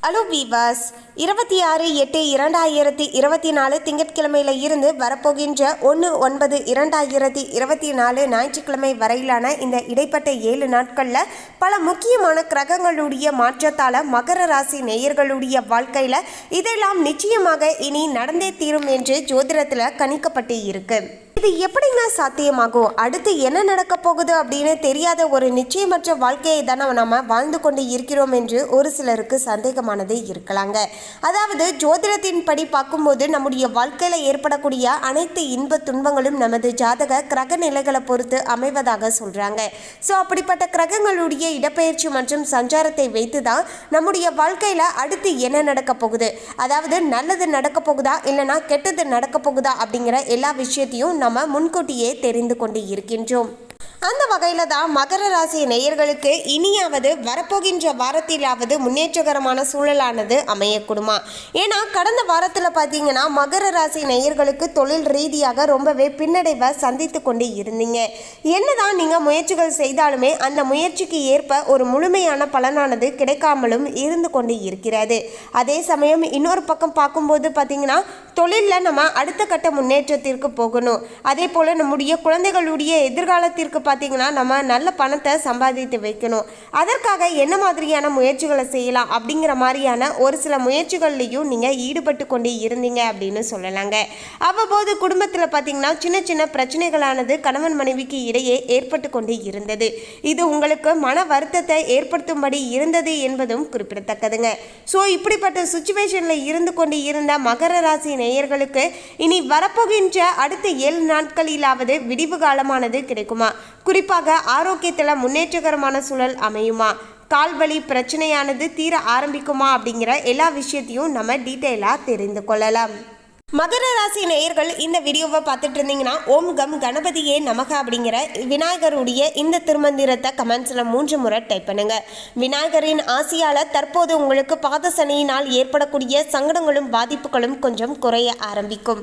Hello வீவாஸ் இருபத்தி ஆறு எட்டு இரண்டாயிரத்தி இருபத்தி நாலு திங்கட்கிழமையில இருந்து வரப்போகின்ற ஒன்று ஒன்பது இரண்டாயிரத்தி இருபத்தி நாலு ஞாயிற்றுக்கிழமை வரையிலான இந்த இடைப்பட்ட ஏழு நாட்களில் பல முக்கியமான கிரகங்களுடைய மாற்றத்தால் மகர ராசி நேயர்களுடைய வாழ்க்கையில் இதெல்லாம் நிச்சயமாக இனி நடந்தே தீரும் என்று ஜோதிடத்தில் கணிக்கப்பட்டு இருக்குது இது எப்படிங்க சாத்தியமாகும்? அடுத்து என்ன நடக்க போகுது அப்படின்னு தெரியாத ஒரு நிச்சயமற்ற வாழ்க்கையை தானே நம்ம வாழ்ந்து கொண்டு இருக்கிறோம் என்று ஒரு சிலருக்கு சந்தேகமானது இருக்கலாங்க. அதாவது ஜோதிடத்தின் படி பார்க்கும்போது நம்முடைய வாழ்க்கையில் ஏற்படக்கூடிய அனைத்து இன்ப துன்பங்களும் நமது ஜாதக கிரக நிலைகளை பொறுத்து அமைவதாக சொல்றாங்க. ஸோ அப்படிப்பட்ட கிரகங்களுடைய இடப்பெயர்ச்சி மற்றும் சஞ்சாரத்தை வைத்து தான் நம்முடைய வாழ்க்கையில் அடுத்து என்ன நடக்க போகுது? அதாவது நல்லது நடக்க போகுதா? இல்லைனா கெட்டது நடக்க போகுதா? அப்படிங்கிற எல்லா விஷயத்தையும் நம்ம முன்கூட்டியே தெரிந்து கொண்டு இருக்கின்றோம். அந்த வகையில் தான் மகர ராசி நேயர்களுக்கு இனியாவது வரப்போகின்ற வாரத்திலாவது முன்னேற்றகரமான சூழலானது அமையக்கூடுமா? ஏன்னா கடந்த வாரத்தில் பார்த்தீங்கன்னா மகர ராசி நேயர்களுக்கு தொழில் ரீதியாக ரொம்பவே பின்னடைவை சந்தித்து கொண்டு இருந்தீங்க. என்னதான் நீங்கள் முயற்சிகள் செய்தாலுமே அந்த முயற்சிக்கு ஏற்ப ஒரு முழுமையான பலனானது கிடைக்காமலும் இருந்து கொண்டு இருக்கிறது. அதே சமயம் இன்னொரு பக்கம் பார்க்கும்போது பார்த்தீங்கன்னா தொழிலில் நம்ம அடுத்த கட்ட முன்னேற்றத்திற்கு போகணும். அதே போல் நம்முடைய குழந்தைகளுடைய எதிர்காலத்திற்கு பார்த்தீங்கன்னா நம்ம நல்ல பணத்தை சம்பாதித்து வைக்கணும். அதற்காக என்ன மாதிரியான முயற்சிகளை செய்யலாம் அப்படிங்கிற மாதிரியான ஒரு சில முயற்சிகள்லையும் நீங்கள் ஈடுபட்டு கொண்டு இருந்தீங்க அப்படின்னு சொல்லலாங்க. அவ்வப்போது குடும்பத்தில் பார்த்தீங்கன்னா சின்ன சின்ன பிரச்சனைகளானது கணவன் மனைவிக்கு இடையே ஏற்பட்டு கொண்டு இருந்தது. இது உங்களுக்கு மன வருத்தத்தை ஏற்படுத்தும்படி இருந்தது என்பதும் குறிப்பிடத்தக்கதுங்க. ஸோ இப்படிப்பட்ட சுச்சுவேஷனில் இருந்து கொண்டு இருந்த மகர ராசி நேயர்களுக்கு இனி வரப்போகின்ற அடுத்த ஏழு நாட்களிலாவது விடிவு காலமானது கிடைக்குமா? குறிப்பாக ஆரோக்கியத்தில் முன்னேற்றகரமான சூழல் அமையுமா? கால்வலி பிரச்சனையானது தீர ஆரம்பிக்குமா? அப்படிங்கிற எல்லா விஷயத்தையும் நம்ம டீட்டெயிலாக தெரிந்து கொள்ளலாம். மகர ராசி நேயர்கள் இந்த வீடியோவை பார்த்துட்டு இருந்தீங்கன்னா ஓம் கம் கணபதியே நமக அப்படிங்கிற விநாயகருடைய இந்த திருமந்திரத்தை கமெண்ட்ஸில் மூன்று முறை டைப் பண்ணுங்க. விநாயகரின் ஆசையால் தற்போது உங்களுக்கு பாத சனியினால் ஏற்படக்கூடிய சங்கடங்களும் பாதிப்புகளும் கொஞ்சம் குறைய ஆரம்பிக்கும்.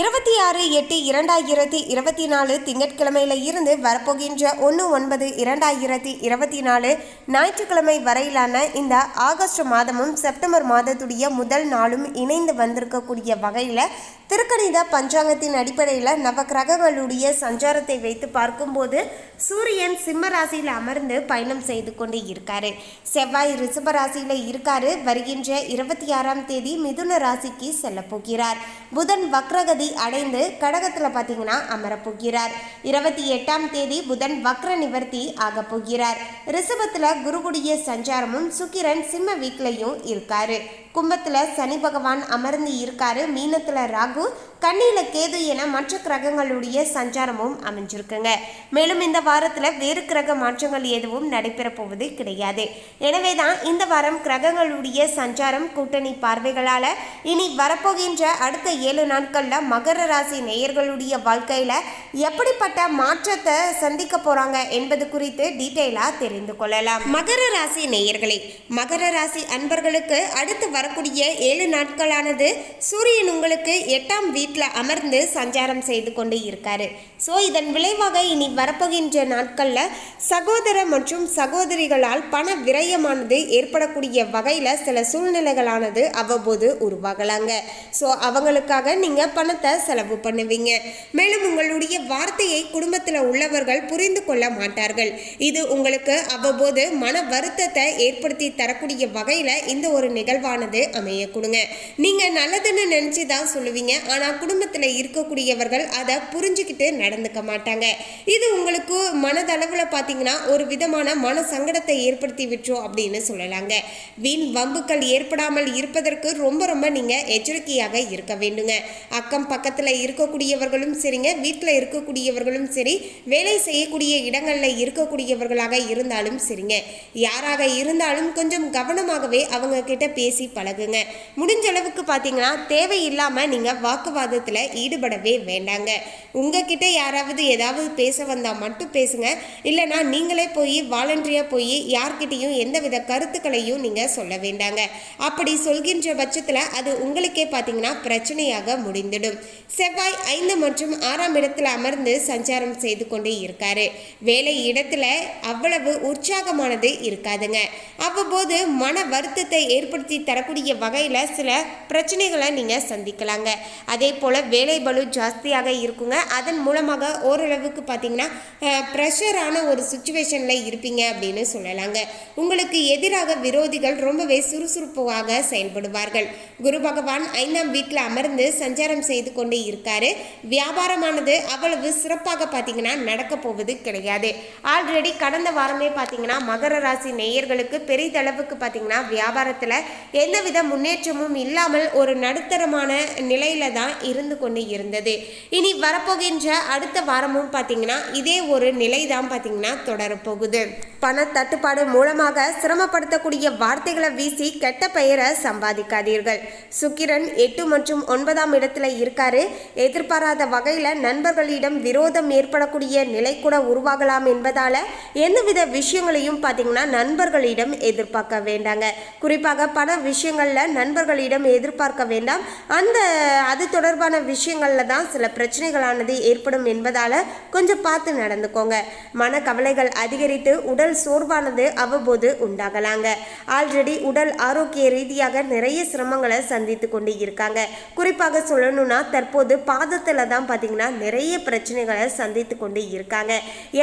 இருபத்தி ஆறு எட்டு இரண்டாயிரத்தி இருபத்தி நாலு திங்கட்கிழமையில இருந்து வரப்போகின்ற ஒன்று ஒன்பது இரண்டாயிரத்தி இருபத்தி நாலு ஞாயிற்றுக்கிழமை வரையிலான இந்த ஆகஸ்ட் மாதமும் செப்டம்பர் மாதத்துடைய முதல் நாளும் இணைந்து வந்திருக்கக்கூடிய வகையில் திருக்கணித பஞ்சாங்கத்தின் அடிப்படையில் நவ கிரகங்களுடைய சஞ்சாரத்தை வைத்து பார்க்கும்போது சூரியன் சிம்ம ராசியில் அமர்ந்து பயணம் செய்து கொண்டு இருக்காரு. செவ்வாய் ரிஷப ராசியில் இருக்காரு. வருகின்ற இருபத்தி ஆறாம் தேதி மிதுன ராசிக்கு செல்ல போகிறார். புதன் வக்ரகதி அடைந்து கடகத்தில் பார்த்தீங்கன்னா அமரப்போகிறார் இருபத்தி எட்டாம் தேதி புதன் வக்ர நிவர்த்தி ஆக போகிறார். ரிஷபத்தில் குருகுடிய சஞ்சாரமும் சுக்கிரன் சிம்ம வீட்லையும் இருக்காரு. கும்பத்தில் சனி பகவான் அமர்ந்து இருக்காரு. மீனத்தில் ராகு கண்ணியில் கேது என மற்ற கிரகங்களுடைய சஞ்சாரமும் அமைஞ்சிருக்குங்க. மேலும் இந்த வாரத்தில் வேறு கிரக மாற்றங்கள் எதுவும் நடைபெற போவது கிடையாது. எனவே தான் இந்த வாரம் கிரகங்களுடைய சஞ்சாரம் கூட்டணி பார்வைகளால் இனி வரப்போகின்ற அடுத்த ஏழு நாட்களில் மகர ராசி நேயர்களுடைய வாழ்க்கையில் எப்படிப்பட்ட மாற்றத்தை சந்திக்க போகிறாங்க என்பது குறித்து டீட்டெயிலாக தெரிந்து கொள்ளலாம். மகர ராசி நேயர்களே மகர ராசி அன்பர்களுக்கு அடுத்து வரக்கூடிய ஏழு நாட்களானது சூரியன் உங்களுக்கு எட்டாம் வீட்டில் அமர்ந்து சஞ்சாரம் செய்து கொண்டு இருக்காரு. ஸோ இதன் விளைவாக இனி வரப்போகின்ற நாட்களில் சகோதர மற்றும் சகோதரிகளால் பண விரயமானது ஏற்படக்கூடிய வகையில் சில சூழ்நிலைகளானது அவ்வப்போது உருவாகலாங்க. ஸோ அவங்களுக்காக நீங்கள் பணத்தை செலவு பண்ணுவீங்க. மேலும் உங்களுடைய வார்த்தையை குடும்பத்தில் உள்ளவர்கள் புரிந்து கொள்ள மாட்டார்கள். இது உங்களுக்கு அவ்வப்போது மன வருத்தத்தை ஏற்படுத்தி தரக்கூடிய வகையில் இந்த ஒரு நிகழ்வானது அமைய கொடுங்க நீங்கள் நல்லதுன்னு நினச்சி தான் சொல்லுவீங்க. ஆனால் குடும்பத்தில் இருக்கக்கூடியவர்கள் அதை புரிஞ்சுக்கிட்டு நடந்துக்க மாட்டாங்க. இது உங்களுக்கு மனதளவில் பார்த்தீங்கன்னா ஒரு விதமான மன சங்கடத்தை ஏற்படுத்தி விட்டுரும் அப்படின்னு சொல்லலாங்க. வீண் வம்புக்கள் ஏற்படாமல் இருப்பதற்கு ரொம்ப ரொம்ப நீங்கள் எச்சரிக்கையாக இருக்க வேண்டுங்க. அக்கம் பக்கத்தில் இருக்கக்கூடியவர்களும் சரிங்க வீட்டில் இருக்கக்கூடியவர்களும் சரி வேலை செய்யக்கூடிய இடங்களில் இருக்கக்கூடியவர்களாக இருந்தாலும் சரிங்க. யாராக இருந்தாலும் கொஞ்சம் கவனமாகவே அவங்க கிட்ட பேசி பழகுங்க. முடிஞ்ச அளவுக்கு பார்த்தீங்கன்னா தேவையில்லாமல் நீங்கள் வாக்குவாதம் வாக்குவாதத்தில் ஈடுபடவே வேண்டாங்க. உங்ககிட்ட யாராவது ஏதாவது பேச வந்தால் மட்டும் பேசுங்க. இல்லைனா நீங்களே போய் வாலண்டரியாக போய் யார்கிட்டையும் எந்தவித கருத்துக்களையும் நீங்கள் சொல்ல வேண்டாங்க. அப்படி சொல்கின்ற பட்சத்தில் அது உங்களுக்கே பார்த்தீங்கன்னா பிரச்சனையாக முடிந்துடும். செவ்வாய் ஐந்து மற்றும் ஆறாம் இடத்துல அமர்ந்து சஞ்சாரம் செய்து கொண்டு இருக்காரு. வேலை இடத்துல அவ்வளவு உற்சாகமானது இருக்காதுங்க. அவ்வப்போது மன வருத்தத்தை ஏற்படுத்தி தரக்கூடிய வகையில் சில பிரச்சனைகளை நீங்கள் சந்திக்கலாங்க. அதே போல் வேலை பலு ஜாஸ்தியாக இருக்குங்க. அதன் மூலமாக ஓரளவுக்கு பார்த்தீங்கன்னா ப்ரெஷரான ஒரு சுச்சுவேஷனில் இருப்பீங்க அப்படின்னு சொல்லலாங்க. உங்களுக்கு எதிராக விரோதிகள் ரொம்பவே சுறுசுறுப்பாக செயல்படுவார்கள். குரு பகவான் ஐந்தாம் வீட்டில் அமர்ந்து சஞ்சாரம் செய்து கொண்டு இருக்காரு. வியாபாரமானது அவ்வளவு சிறப்பாக பார்த்தீங்கன்னா நடக்க போவது கிடையாது. ஆல்ரெடி கடந்த வாரமே பார்த்தீங்கன்னா மகர ராசி நேயர்களுக்கு பெரிதளவுக்கு பார்த்தீங்கன்னா வியாபாரத்தில் எந்தவித முன்னேற்றமும் இல்லாமல் ஒரு நடுத்தரமான நிலையில தான் இருந்து கொண்டு இருந்தது. இனி வரப்போகின்ற அடுத்த வாரமும் பார்த்தீங்கன்னா இதே ஒரு நிலை தான் பார்த்தீங்கன்னா தொடரப்போகுது. பண தட்டுப்பாடு மூலமாக சிரமப்படுத்தக்கூடிய வார்த்தைகளை வீசி கெட்ட பெயரை சம்பாதிக்காதீர்கள். சுக்கிரன் எட்டு மற்றும் ஒன்பதாம் இடத்துல இருக்காரு. எதிர்பாராத வகையில் நண்பர்களிடம் விரோதம் ஏற்படக்கூடிய நிலை கூட உருவாகலாம் என்பதால எந்தவித விஷயங்களையும் பார்த்தீங்கன்னா நண்பர்களிடம் எதிர்பார்க்க வேண்டாங்க. குறிப்பாக பண விஷயங்களில் நண்பர்களிடம் எதிர்பார்க்க வேண்டாம். அந்த அது தொடர்பான விஷயங்களில் தான் சில பிரச்சனைகளானது ஏற்படும் என்பதால் கொஞ்சம் பார்த்து நடந்துக்கோங்க. மன கவலைகள் அதிகரித்து உடல் சோர்வானது அவ்வப்போது உண்டாகலாங்க. ஆல்ரெடி உடல் ஆரோக்கிய ரீதியாக நிறைய சிரமங்களை சந்தித்து கொண்டு இருக்காங்க. குறிப்பாக சொல்லணும்னா தற்போது பாதத்தில் தான் பார்த்தீங்கன்னா நிறைய பிரச்சனைகளை சந்தித்து கொண்டு இருக்காங்க.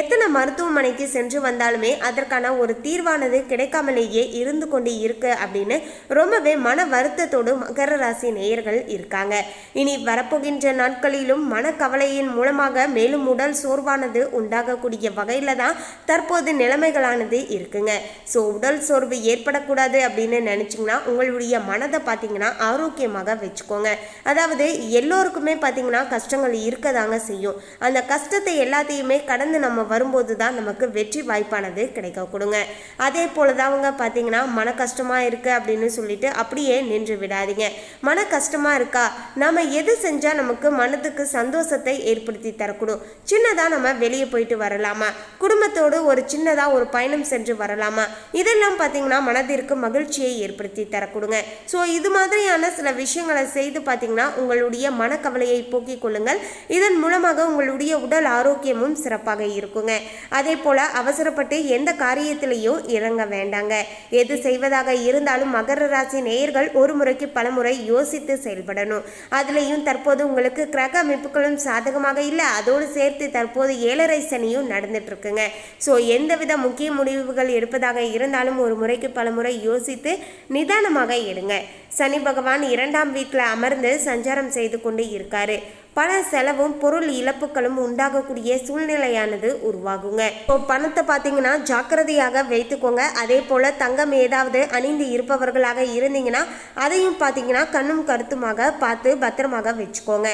எத்தனை மருத்துவமனைக்கு சென்று வந்தாலுமே அதற்கான ஒரு தீர்வானது கிடைக்காமலேயே இருந்து கொண்டு இருக்கு அப்படின்னு ரொம்பவே மன வருத்தத்தோடு மகர ராசி நேயர்கள் இருக்காங்க. இனி வரப்போகின்ற நாட்களிலும் மனக்கவலையின் மூலமாக மேலும் உடல் சோர்வானது உண்டாகக்கூடிய வகையில தான் தற்போது நிலைமைகளானது இருக்குங்க. ஸோ உடல் சோர்வு ஏற்படக்கூடாது அப்படின்னு நினச்சிங்கன்னா உங்களுடைய மனதை பார்த்தீங்கன்னா ஆரோக்கியமாக வச்சுக்கோங்க. அதாவது எல்லோருக்குமே பார்த்தீங்கன்னா கஷ்டங்கள் இருக்கதாங்க செய்யும். அந்த கஷ்டத்தை எல்லாத்தையுமே கடந்து நம்ம வரும்போது தான் நமக்கு வெற்றி வாய்ப்பானது கிடைக்க கொடுங்க. அதே போல தான் அவங்க பார்த்தீங்கன்னா மன கஷ்டமாக இருக்குது அப்படின்னு சொல்லிட்டு அப்படியே நின்று விடாதீங்க. மன கஷ்டமாக இருக்கா? நம்ம எது செஞ்சால் நமக்கு மனதுக்கு சந்தோஷத்தை ஏற்படுத்தி தரக்கூடும். சின்னதாக நம்ம வெளியே போயிட்டு வரலாமா? குடும்பத்தோடு ஒரு சின்னதாக ஒரு பயணம் சென்று வரலாமா? இதெல்லாம் பார்த்தீங்கன்னா மனதிற்கு மகிழ்ச்சியை ஏற்படுத்தி தரக்கூடுங்க. ஸோ இது மாதிரியான சில விஷயங்களை செய்து பார்த்தீங்கன்னா உங்களுடைய மனக்கவலையை போக்கிக் கொள்ளுங்கள். இதன் மூலமாக உங்களுடைய உடல் ஆரோக்கியமும் சிறப்பாக இருக்குங்க. அதே போல அவசரப்பட்டு எந்த காரியத்திலையும் இறங்க வேண்டாங்க. எது செய்வதாக இருந்தாலும் மகர ராசி நேயர்கள் ஒரு முறைக்கு பலமுறை யோசித்து செயல்படணும். அதுலேயும் தற்போது உங்களுக்கு கிரக அமைப்புகளும் சாதகமாக இல்லை. அதோடு சேர்த்து தற்போது ஏழரை சனியும் நடந்துட்டு இருக்குங்க. ஸோ எந்தவித முக்கிய முடிவுகள் எடுப்பதாக இருந்தாலும் ஒரு முறைக்கு பல முறை யோசித்து நிதானமாக எடுங்க சனி பகவான் இரண்டாம் வீட்டில் அமர்ந்து சஞ்சாரம் செய்து கொண்டு இருக்காரு. பண செலவும் பொருள் இழப்புகளும் உண்டாகக்கூடிய சூழ்நிலையானது உருவாகுங்க. இப்போ பணத்தை பார்த்தீங்கன்னா ஜாக்கிரதையாக வைத்துக்கோங்க. அதே போல் தங்கம் ஏதாவது அணிந்து இருப்பவர்களாக இருந்தீங்கன்னா அதையும் பார்த்தீங்கன்னா கண்ணும் கருத்துமாக பார்த்து பத்திரமாக வச்சுக்கோங்க.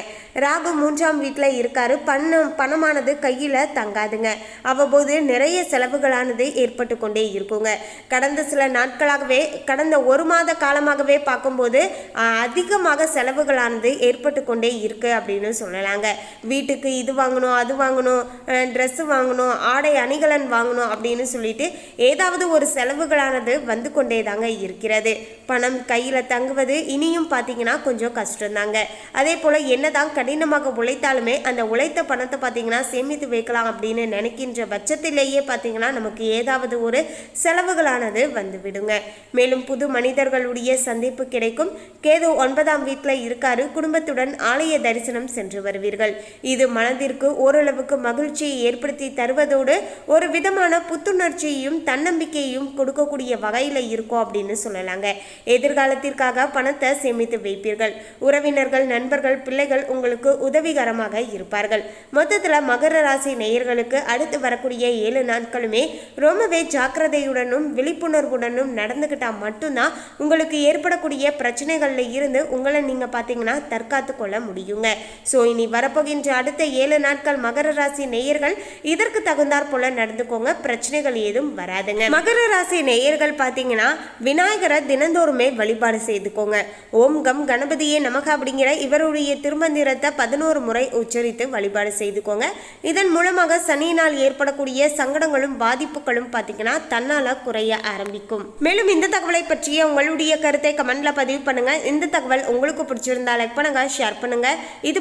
ராகு மூன்றாம் வீட்டில் இருக்காரு. பணம் பணமானது கையில் தங்காதுங்க. அவ்வப்போது நிறைய செலவுகளானது ஏற்பட்டு கொண்டே இருக்குங்க. கடந்த சில நாட்களாகவே கடந்த ஒரு மாத காலமாகவே பார்க்கும்போது அதிகமாக செலவுகளானது ஏற்பட்டு கொண்டே இருக்கு அப்படின்னு சொல்லலாங்க. வீட்டுக்கு இது வாங்கணும் அது வாங்கணும் ட்ரெஸ்ஸு வாங்கணும் ஆடை அணிகலன் வாங்கணும் அப்படின்னு சொல்லிட்டு ஏதாவது ஒரு செலவுகளானது வந்து கொண்டே தாங்க இருக்கிறது. பணம் கையில் தங்குவது இனியும் பார்த்தீங்கன்னா கொஞ்சம் கஷ்டம்தாங்க. அதே போல் என்னதான் கடினமாக உழைத்தாலுமே அந்த உழைத்த பணத்தை பார்த்தீங்கன்னா சேமித்து வைக்கலாம் அப்படின்னு நினைக்கின்ற பட்சத்திலேயே பார்த்தீங்கன்னா நமக்கு ஏதாவது ஒரு செலவுகளானது வந்து விடுங்க. மேலும் புது மனிதர்களுடைய சந்திப்பு கிடைக்கும். கேது ஒன்பதாம் வீட்டில் இருக்காரு. குடும்பத்துடன் ஆலய தரிசனம் சென்று வருவீர்கள். இது மனதிற்கு ஓரளவுக்கு மகிழ்ச்சியை ஏற்படுத்தி தருவதோடு ஒரு விதமான புத்துணர்ச்சியையும் தன்னம்பிக்கையையும் கொடுக்கக்கூடிய வகையில் இருக்கும் அப்படின்னு சொல்லலாங்க. எதிர்காலத்திற்காக பணத்தை சேமித்து வைப்பீர்கள். உறவினர்கள் நண்பர்கள் பிள்ளைகள் உங்களுக்கு உதவிகரமாக இருப்பார்கள். மொத்தத்தில் மகர ராசி நேயர்களுக்கு அடுத்து வரக்கூடிய ஏழு நாட்களுமே ரொம்பவே ஜாக்கிரதையுடனும் விழிப்புணர்வுடனும் நடந்துக்கிட்டா மட்டும்தான் உங்களுக்கு ஏற்படக்கூடிய பிரச்சனைகளில் இருந்து உங்களை நீங்கள் பார்த்தீங்கன்னா தற்காத்து கொள்ள முடியுங்க. ஸோ இனி வரப்போகின்ற அடுத்த ஏழு நாட்கள் மகர ராசி நேயர்கள் இதற்கு தகுந்தாற் போல நடந்துக்கோங்க. பிரச்சனைகள் ஏதும் வராதுங்க. மகர ராசி நேயர்கள் பார்த்தீங்கன்னா விநாயகரை தினந்தோறுமே வழிபாடு செய்துக்கோங்க. ஓம் கம் கணபதியே நமக அப்படிங்கிற இவருடைய திருமந்திரத்தை பதினோரு முறை உச்சரித்து வழிபாடு செய்துக்கோங்க. இதன் மூலமாக சனியினால் ஏற்படக்கூடிய சங்கடங்களும் பாதிப்புகளும் பார்த்தீங்கன்னா தன்னால் குறைய ஆரம்பிக்கும். மேலும் இந்த தகவலை பற்றிய உங்களுடைய கருத்தை கமெண்ட்ல பதிவு பண்ணுங்க. இந்த தகவல் உங்களுக்கு பிடிச்சிருந்தா லைக் பண்ணுங்க ஷேர் பண்ணுங்க. இது